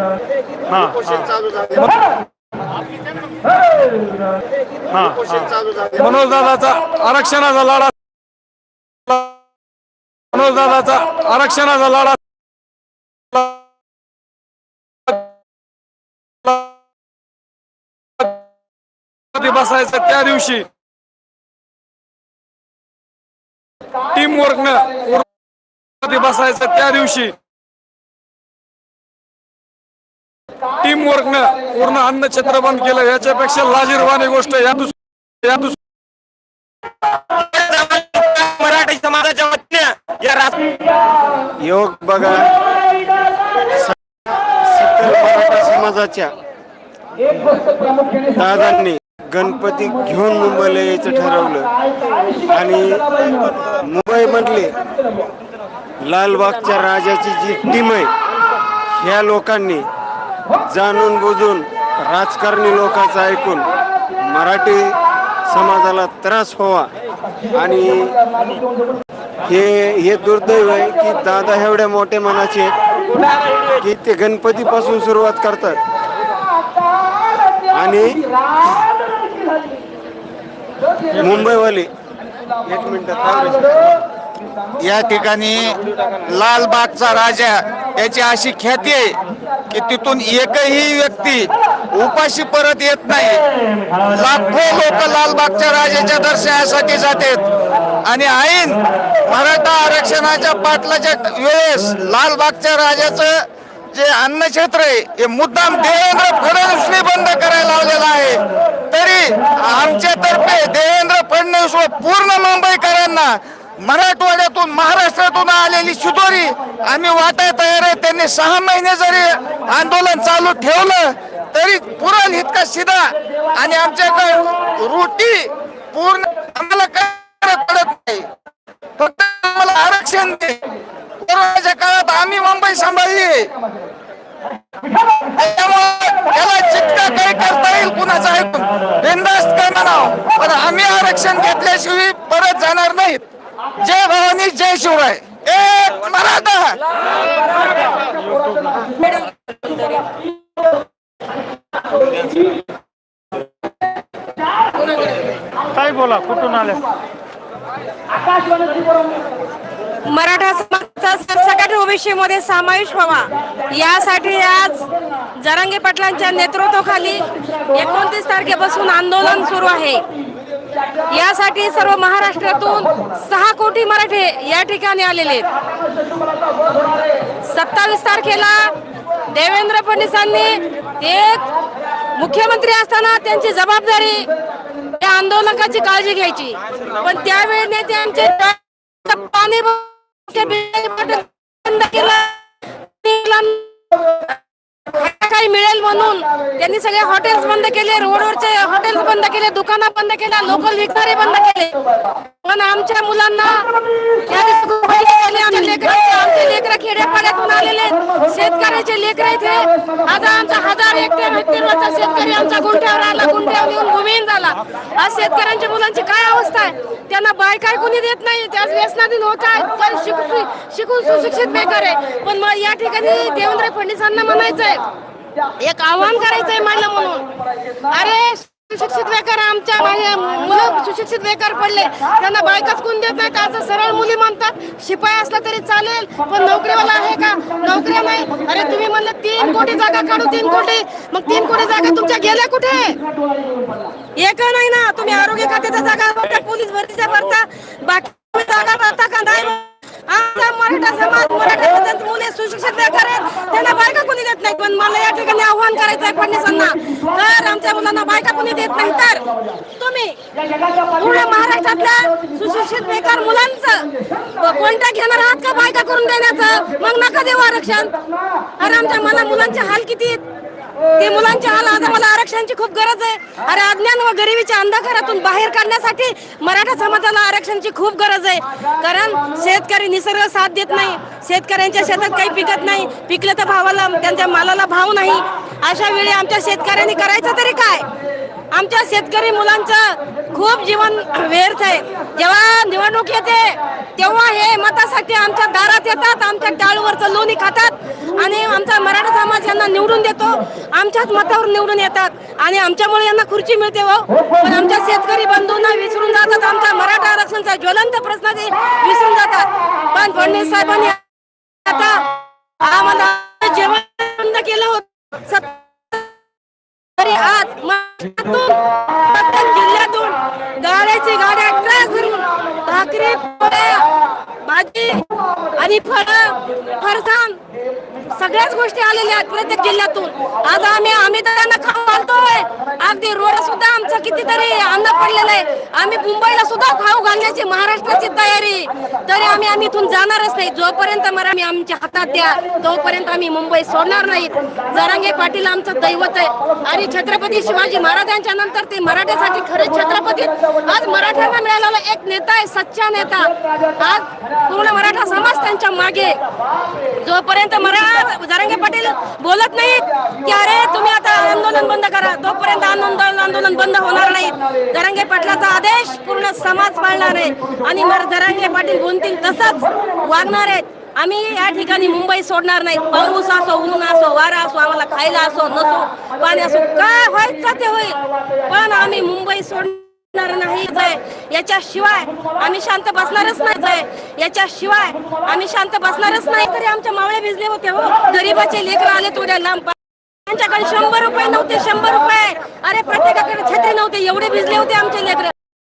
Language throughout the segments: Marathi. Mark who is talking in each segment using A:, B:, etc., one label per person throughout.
A: हा हा.
B: झाले.
A: मनोजदादाचा आरक्षणाचा लढा. मनोजदादाचा आरक्षणाचा लढा. बसायचं त्या दिवशी. टीम वर्कनं बसायचं त्या दिवशी. टीम वर्कनं पूर्ण अन्नछत्र बंद केलं. याच्यापेक्षा लाजीरवाणी गोष्ट या दुस या दुस
C: मराठी समाजाच्या वतीने या राज
B: योग बघा. सकल मराठा समाजाच्या दादांनी गणपती घेऊन मुंबईला यायचं ठरवलं. आणि मुंबई मधले लालबागच्या राजाची जी टीम आहे ह्या लोकांनी जाणून बुजून राजकारणी लोकांचं ऐकून मराठी समाजाला त्रास व्हावा. आणि हे हे दुर्दैव आहे की दादा एवढ्या मोठ्या मनाचे की ते गणपतीपासून सुरुवात करतात. आणि मुंबईवाले एक मिनिट
C: या ठिकाणी लालबागचा राजा याची अशी ख्याती आहे की तिथून एकही व्यक्ती उपाशी परत येत नाही. लाखो लोक लालबागच्या राजाच्या दर्शनासाठी जातात. आणि ऐन मराठा आरक्षणाच्या पाटलाच्या वेळेस लालबागच्या राजाचं जे अन्नक्षेत्र आहे हे मुद्दाम देवेंद्र फडणवीसने बंद करायला लावलेलं आहे. तरी आमच्यातर्फे देवेंद्र फडणवीस व पूर्ण मुंबईकरांना मराठवाड्यातून महाराष्ट्रातून आलेली शिदोरी आम्ही वाटाय तयार आहे. त्यांनी सहा महिने जरी आंदोलन चालू ठेवलं तरी पुरण इतका शिदा आणि आमच्याकडे रोटी पूर्ण आम्हाला काय पडत नाही. फक्त आम्हाला आरक्षण दे. कोरोनाच्या काळात आम्ही मुंबई सांभाळली. त्याला जितकं काही करता येईल कुणाचं ऐकून. बिंदास्त काय म्हणाव. पण आम्ही आरक्षण घेतल्याशिवाय परत जाणार नाहीत. जय भवानी जय शिवराय. एक मराठा.
A: काय बोला कुठून आले?
D: मराठा समाजाचा सरसकट ओबीसीमध्ये समावेश व्हावा. यासाठी आज जरांगे पाटलांच्या नेतृत्वाखाली एकोणतीस तारखेपासून आंदोलन सुरू आहे. यासाठी सर्व महाराष्ट्रातून सहा कोटी मराठे या ठिकाणी आलेले आहेत. सत्तावीस तारखेला देवेंद्र फडणवीसांनी एक मुख्यमंत्री असताना त्यांची जबाबदारी या आंदोलकाची काळजी घ्यायची. पण त्यावेळी नेत्यांचे पाणी बंद केलं. काही मिळेल म्हणून. त्यांनी सगळे हॉटेल्स बंद केले रोडवरचे हॉटेल्स बंद केले दुकानं बंद केल्या लोकल विकणारे बंद केले. पण आमच्या मुलांना आमचे लेकर खेड्यापाड्यातून आलेले आहेत. शेतकऱ्याचे लेकर इथे. आता आमचा हजार हेक्टर हेक्टरवरचा शेतकरी आमच्या गुंठ्यावर आला गुंठ्यावर येऊन भूमिहीन झाला. आज शेतकऱ्यांच्या मुलांची काय अवस्था आहे? त्यांना बाय काय कोणी देत नाही. त्याच व्यसनाधीन होत आहेत. पण शिकून सुशिक्षित बेकार आहे. पण मग या ठिकाणी देवेंद्र फडणवीसांना म्हणायचंय एक आव्हान करायचंय म्हणलं म्हणून. अरे सुशिक्षित बेकार आमच्या मुलं सुशिक्षित बेकार पडले. त्यांना बायकाच कोण देत नाही असं सरळ मुली म्हणतात. शिपाई असला तरी चालेल पण नोकरीवाला आहे का? नोकऱ्या नाही. अरे तुम्ही म्हणलं तीन कोटी जागा काढू तीन कोटी. मग तीन कोटी जागा तुमच्या गेल्या कुठे? एक नाही ना. तुम्ही आरोग्य खात्याच्या जागा भरता पोलीस भरतीच्या भरता. बाकी तुम्ही जागा भरता का नाही? आमचा मराठा समाज मराठा समाजात मुले सुशिक्षित बेकार आहेत त्यांना बायका कोणी देत नाही पण मला या ठिकाणी आव्हान करायचं आहे फडणवीसांना. तर आमच्या मुलांना बायका कोणी देत नाही तर तुम्ही पूर्ण महाराष्ट्रातल्या सुशिक्षित बेकार मुलांचं कोणत्या घेणार आहात का बायका करून देण्याचं? मग नका देऊ आरक्षण. अरे आमच्या मला मुलांचे हाल किती आहेत? ते मुलांच्या हाल आज आम्हाला आरक्षणाची खूप गरज आहे. अरे अज्ञान व गरिबीच्या अंधकारातून बाहेर काढण्यासाठी मराठा समाजाला आरक्षणाची खूप गरज आहे. कारण शेतकरी निसर्ग साथ देत नाही. शेतकऱ्यांच्या शेतात काही पिकत नाही. पिकलं तर भावाला त्यांच्या मालाला भाव नाही. अशा वेळी आमच्या शेतकऱ्यांनी करायचं तरी काय? आमच्या शेतकरी मुलांचं खूप जीवन व्यर्थ आहे. जेव्हा निवडणूक येते तेव्हा हे मतासाठी आमच्या दारात येतात आमच्या टाळूवरचं लोणी खातात आणि आमचा मराठा समाज यांना निवडून देतो. आमच्याच मतावर निवडून येतात आणि आमच्यामुळे यांना खुर्ची मिळते हो. पण आमच्या शेतकरी बंधूंना विसरून जातात. आमचा मराठा आरक्षणचा ज्वलंत प्रश्न ते विसरून जातात. पण फडणवीस साहेबांनी आता आम्हाला जेवण केलं होतं. आज जिल्ह्यात प्रत्येक गाड्याची गाड्या ट्रक भरून भाकरी पोळ्या भाजी आणि फळ फरसाण सगळ्याच गोष्टी आलेल्या आहेत प्रत्येक जिल्ह्यातून. आज आम्ही आम्ही त्यांना खाऊ घालतोय. अगदी रोड सुद्धा कितीतरी अन्न पडलेलं आहे. आम्ही मुंबईला सुद्धा खाऊ घालण्याची महाराष्ट्राची तयारी. तरी आम्ही आम्ही इथून जाणारच नाही. जोपर्यंत मराठी आमच्या हातात द्या तोपर्यंत आम्ही मुंबई सोडणार नाहीत जरांगे पाटील आमचं दैवत आहे. आणि छत्रपती शिवाजी महाराजांच्या नंतर ते मराठ्यासाठी खरे छत्रपती. आज मराठ्यांना मिळालेला एक नेता आहे सच्चा नेता. आज पूर्ण मराठा समाज त्यांच्या मागे. जोपर्यंत मरा जरांगे पाटील बोलत नाहीत की अरे तुम्ही आता आंदोलन बंद करा. तोपर्यंत आंदोलन आंदोलन बंद होणार नाही. जरांगे पाटलाचा आदेश पूर्ण समाज पाळणार आहे. आणि मर जरांगे पाटील बोलतील तसंच वागणार आहेत. आम्ही या ठिकाणी मुंबई सोडणार नाही. पाऊस असो ऊन असो वारा असो आम्हाला खायला असो नसो पाणी असो काय व्हायचं ते होईल. पण आम्ही मुंबई सोडणार नाही जाय. याच्याशिवाय आम्ही शांत बसणारच नाही जाय. याच्याशिवाय आम्ही शांत बसणारच नाही. तरी आमच्या मावळे भिजले होते हो. गरीबाचे लेकर आले थोड्या लांब. त्यांच्याकडे शंभर रुपये नव्हते शंभर रुपये. अरे प्रत्येकाकडे छत्री नव्हते एवढे भिजले होते आमचे लेकर.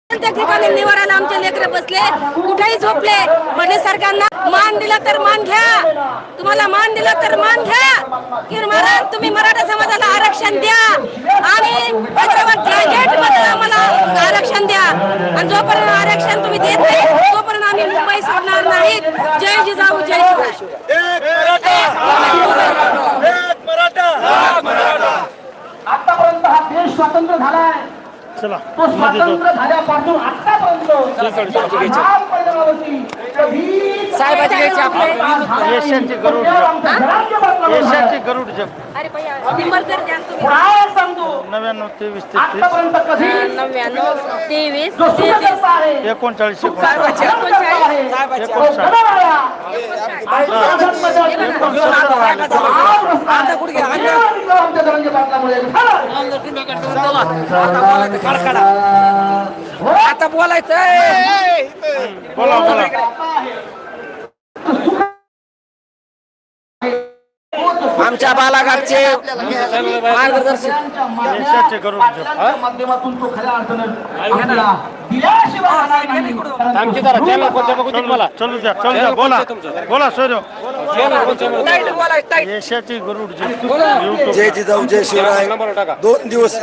D: त्या ठिकाणी निवाराला आमचे लेकर बसले कुठेही झोपले. म्हणजे सरकारना मान दिला तर मान घ्या. तुम्हाला मान दिला तर मान घ्या. की महाराज तुम्ही मराठा समाजाला आरक्षण द्या. आणि हैदराबादमध्ये आम्हाला आरक्षण द्या. आणि जोपर्यंत आरक्षण तुम्ही देत नाही तोपर्यंत आम्ही मुंबई सोडणार नाही जय जिजाऊ जय शिवराय
E: आतापर्यंत हा देश स्वतंत्र झालाय तो स्वतंत्र झाल्यापासून आतापर्यंत कधीच
D: साहेबाची घ्यायची आपल्या
E: एशियाची गरुड
F: जग
D: अरे भैया
F: नव्याण्णव तेवीस
E: आतापर्यंत कधी?
D: नव्याण्णव तेवीस
F: एकोणचाळीस
E: सुखदर्शक आहे, तो गडवाया. आज आमच्या धनंजय पाटलामुळे
A: आता बोलायचंय
F: बोला बोला
A: आमच्या बालाघाटचे मार्गदर्शक
F: एशियाचे गरुड जग
E: माध्यमातून तो खऱ्या अर्थानं आपल्याला दिल्याशिवाय राहणार नाही. कारण
F: मला चलू द्या चलू द्या बोला बोला सोय एशियाची गरुड जग
B: जय जिजाऊ जय शिवराय. दोन दिवस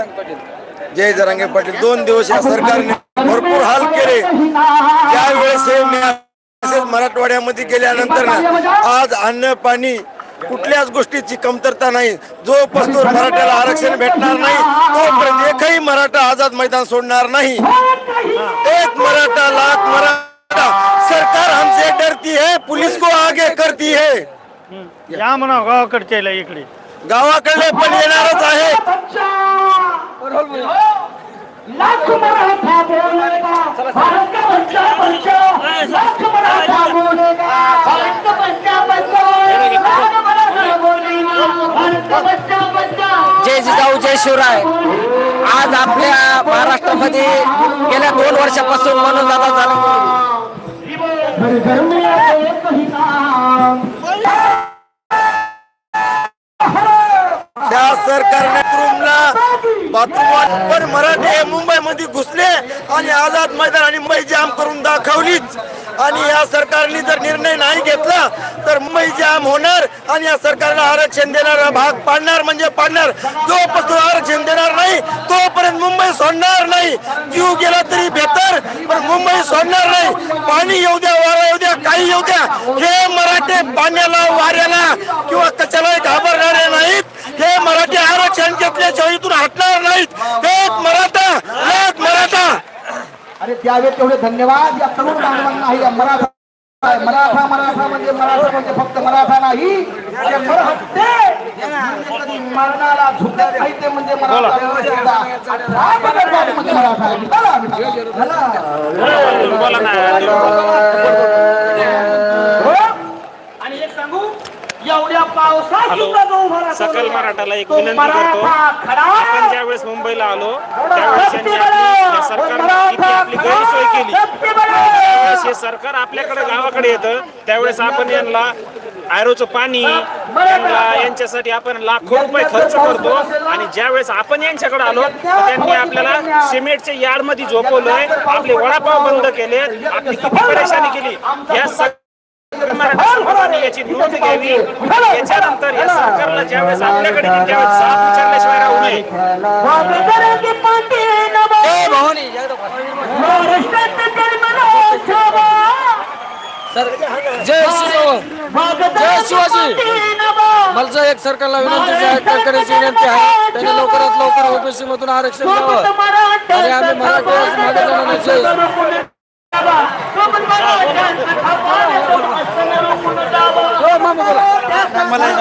B: जय जरांगे पाटील. दोन दिवस या सरकारने भरपूर हाल केले. ज्या वेळेस हे मी असेच मराठवाड्यामध्ये गेल्यानंतर आज अन्न पाणी कुठल्याच गोष्टीची कमतरता नाही. जो पस्तूर मराठ्याला आरक्षण भेटणार नाही तोपर्यंत एकही मराठा आझाद मैदान सोडणार नाही. एक मराठा लाख मराठा. सरकार हमसे डरती है पुलिस को आगे करती है.
F: या म्हणा गावाकडच्या इकडे.
B: गावाकडे पण येणारच आहे
A: शिवराय आज आपल्या महाराष्ट्रामध्ये गेल्या दोन वर्षापासून मनोज दादा झाला.
B: त्या सरकारने बाथरूम पण मराठे मध्ये घुसले आणि आझाद मैदान आणि मुंबई जाम करून दाखवलीच. आणि या सरकारने जर निर्णय नाही घेतला तर मुंबई जाम होणार आणि या सरकारला आरक्षण देणारा भाग पाडणार म्हणजे पाडणार. जोपर्यंत आरक्षण देणार नाही तोपर्यंत मुंबई सोडणार नाही. जीव गेला तरी बेहतर पण मुंबई सोडणार नाही. पाणी येऊ द्या वारा येऊ द्या काही येऊ द्या. हे मराठे पाण्याला वाऱ्याला किंवा कशाला घाबरणारे नाहीत. हे मराठी आरक्षण घेतल्याशिवाय इथून हटणार नाहीत एक मराठा एक मराठा
E: त्यावेळेस तेवढे धन्यवाद. या तरुण बांधवांना मराठा मराठा मराठा म्हणजे मराठा म्हणजे फक्त मराठा नाही मरणाला झुकत नाही ते म्हणजे मराठा झाले म्हणजे मराठा. एवढ्या पावसात सुद्धा जो उभा राहतो
G: सकल मराठाला एक
E: तो
G: विनंती करतो.
E: मराठा
G: आपण ज्यावेळेस मुंबईला आलो त्यावेळेस आपली या सरकारने किती आपली गैरसोय केली. त्यावेळेस हे सरकार आपल्याकडे गावाकडे येतं. त्यावेळेस आपण यांना आयरोचं पाणी यांना यांच्यासाठी आपण लाखो रुपये खर्च करतो. आणि ज्यावेळेस आपण यांच्याकडे आलो तर त्यांनी आपल्याला सिमेंटच्या यार्डमध्ये झोपवलंय. आपले वडापाव बंद केले आपली किती परेशानी केली. या सग- याची नोंद घ्यावी. आणि याच्यानंतर या सरकारला ज्यावेळेस आपल्याकडे येतील त्यावेळेस जाब विचारल्याशिवाय राहू नये.
E: वागदराची पाठी नभो.
H: जय शिवाजी. मला एक सरकारला विनंती विनंती आहे त्यांनी लवकरात लवकर ओबीसी मधून आरक्षण द्यावं. आणि आम्ही मराठी आज मागे जाणार नाही.